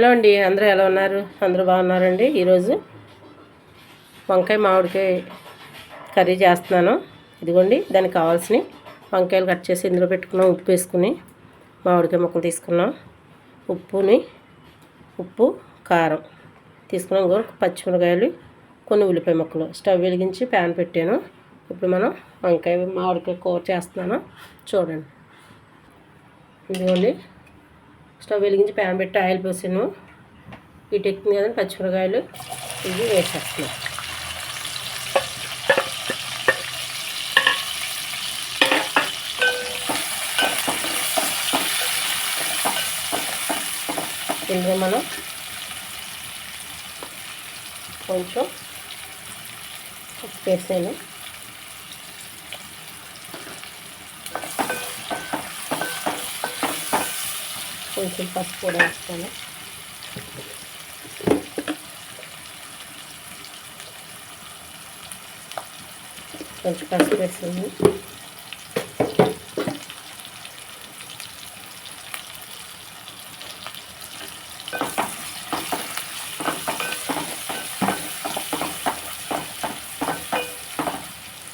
Hello అండి అందరూ ఎలా ఉన్నారు? అందరూ బాగున్నారండి? ఈరోజు వంకాయ మామిడికాయ కర్రీ చేస్తున్నాను. ఇదిగోండి దానికి కావాల్సినవి వంకాయలు కట్ చేసి ఇందులో పెట్టుకున్నాం. ఉప్పు వేసుకుని మామిడికాయ ముక్కలు తీసుకున్నాం. ఉప్పుని ఉప్పు కారం తీసుకున్నాం. ఇంకో పచ్చిమిరకాయలు కొన్ని ఉల్లిపాయ ముక్కలు. స్టవ్ వెలిగించి ప్యాన్ పెట్టాను. ఇప్పుడు మనం వంకాయ మామిడికాయ కూర చేస్తున్నాను. చూడండి. ఇదిగోండి. స్టవ్ వెలిగించి ప్యాన్ పెట్టి ఆయిల్ పోసాను. ఇటు ఎక్కింది కదండి పచ్చిమిరకాయలు ఇవి వేసేస్తున్నాం. ఇందులో మనం కొంచెం ఉప్పు వేసాను. కొంచెం పసుపు కూడా వేస్తాను కొంచెం పసుపు వేస్తుంది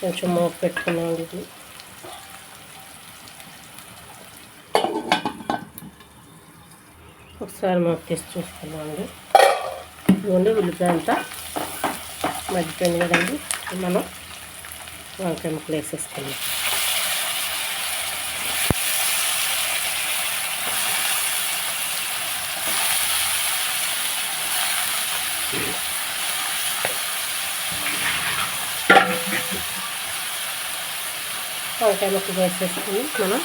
కొంచెం మూత పెట్టుకున్నాం ఇది ఒకసారి మూత తెచ్చి చూసుకున్నామండి ఇదిగోండి ఉల్లిపాయ అంతా మగ్గిపోయింది కదండి. మనం వంకాయ ముక్కలు వేసేసుకున్నాం వంకాయ ముక్కలు వేసేసుకుని మనం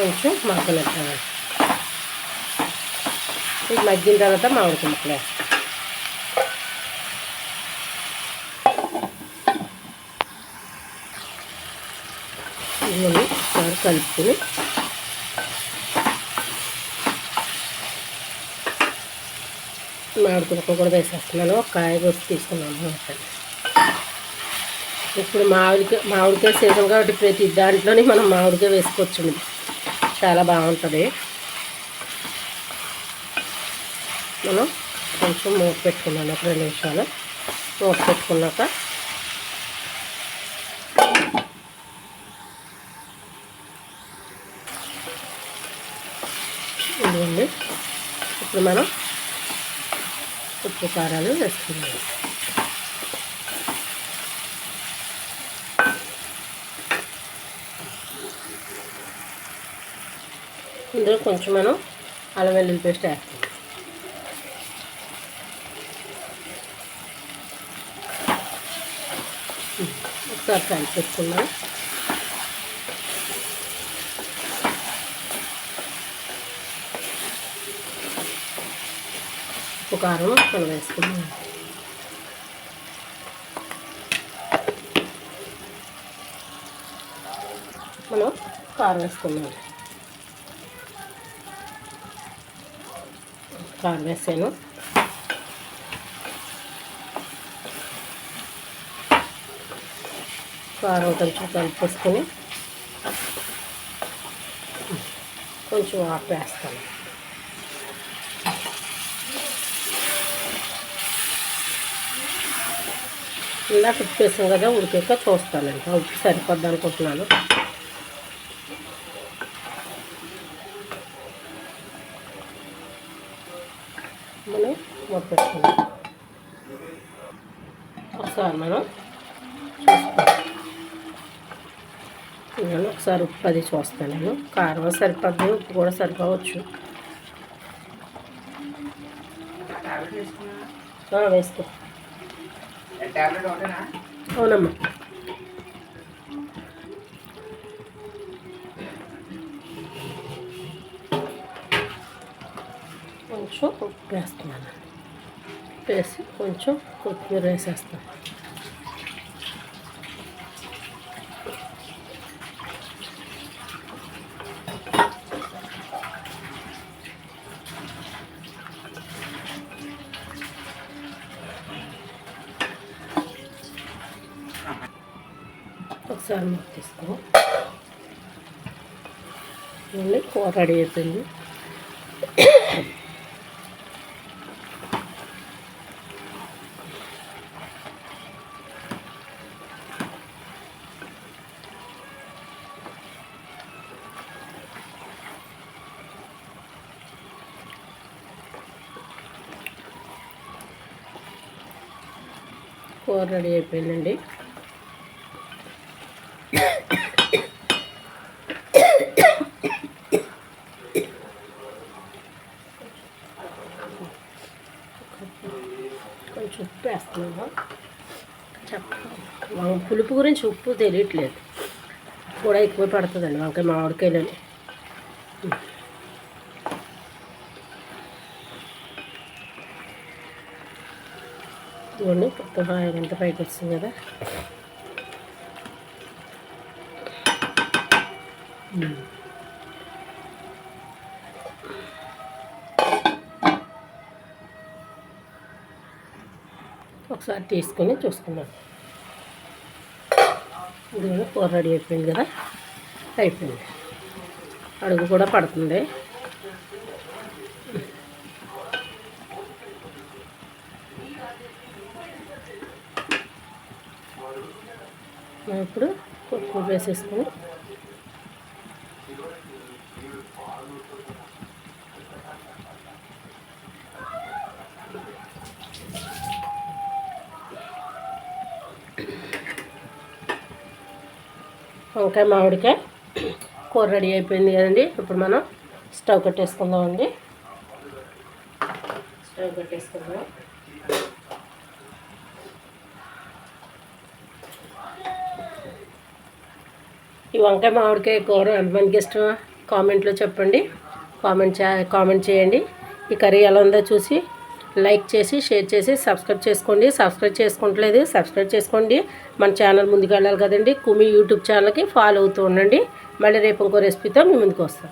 కొంచెం మగ్గనిద్దాం ఇది మగ్గిన తర్వాత మామిడి ముక్కలు ఇవన్నీ ఒకసారి కలుపుకొని. మామిడి ముక్కలు కూడా వేసేస్తున్నాను. ఒక కాయ కొట్టి తీసుకున్నాను అనమాట. ఇప్పుడు మామిడికాయ మామిడికాయ సీజన్ కాబట్టి ప్రతి దాంట్లోనే మనం మామిడికాయ వేసుకోవచ్చు చాలా బాగుంటుంది. మనం కొంచెం మూత పెట్టుకున్నాను ఒక రెండు నిమిషాలు. మూత పెట్టుకున్నాక ఇదిగోండి. ఇప్పుడు మనం ఉప్పు కారాలు వేసుకున్నాం ఇందులో కొంచెం మనం అల్లం వెల్లుల్లి పేస్ట్ వేస్తాం ఒకసారి ఫ్రై చేసుకున్నాం ఉప్పు కారం మనం వేసుకున్నాం మనం కారం వేసుకున్నాం కారం వేసాను కారం కొంచెం కలిపేసుకొని కొంచెం ఆపేస్తాను ఇందాక ఉప్పేసాం కదా ఉడికాక చూస్తానండి. ఉప్పు సరిపోద్ది అనుకుంటున్నాను మనం మూత పెట్టుకుందాం ఒకసారి మనం నేను ఒకసారి ఉప్పు అది చూస్తాను నేను. కారం సరిపోద్ది ఉప్పు కూడా సరిపోవచ్చు. వేసుకో. అవునమ్మా. కొంచెం ఉప్పు వేస్తున్నాను. వేసి కొంచెం కొత్తిమీర వేసేస్తాం. ఒకసారి మూత మళ్ళీ కూర రెడీ అవుతుంది కూర రెడీ అయిపోయిందండి. కొంచెం ఉప్పు వేస్తున్నాము చెప్ప పులుపు గురించి ఉప్పు తెలియట్లేదు. కూడా ఎక్కువ పడుతుందండి వంకాయ మామిడికాయలని. ఇవన్నీ మొత్తం ఆయిల్ అంతా పైకి వస్తుంది కదా. Hmm. ఒకసారి తీసుకొని చూసుకున్నాను ఇది కూర రెడీ అయిపోయింది కదా. అయిపోయింది. అడుగు కూడా పడుతుంది. మనం ఇప్పుడు పప్పు వేసేసుకుని వంకాయ మామిడికాయ కూర రెడీ అయిపోయింది కదండి. ఇప్పుడు మనం స్టవ్ కట్టేసుకుందామండి. స్టవ్ కట్టేసుకుందాం. ఈ వంకాయ మామిడికాయ కూర ఎంతమందికి ఇష్టం కామెంట్లో చెప్పండి. కామెంట్ చే కామెంట్ చేయండి. ఈ కర్రీ ఎలా ఉందో చూసి లైక్ చేసి షేర్ చేసి సబ్స్క్రైబ్ చేసుకోండి. సబ్స్క్రైబ్ చేసుకోవట్లేదు సబ్స్క్రైబ్ చేసుకోండి. మన ఛానల్ ముందుకు వెళ్ళాలి కదండి. కుమి యూట్యూబ్ ఛానల్కి ఫాలో అవుతూ ఉండండి. మళ్ళీ రేపు ఇంకో రెసిపీతో మీ ముందుకు వస్తాం.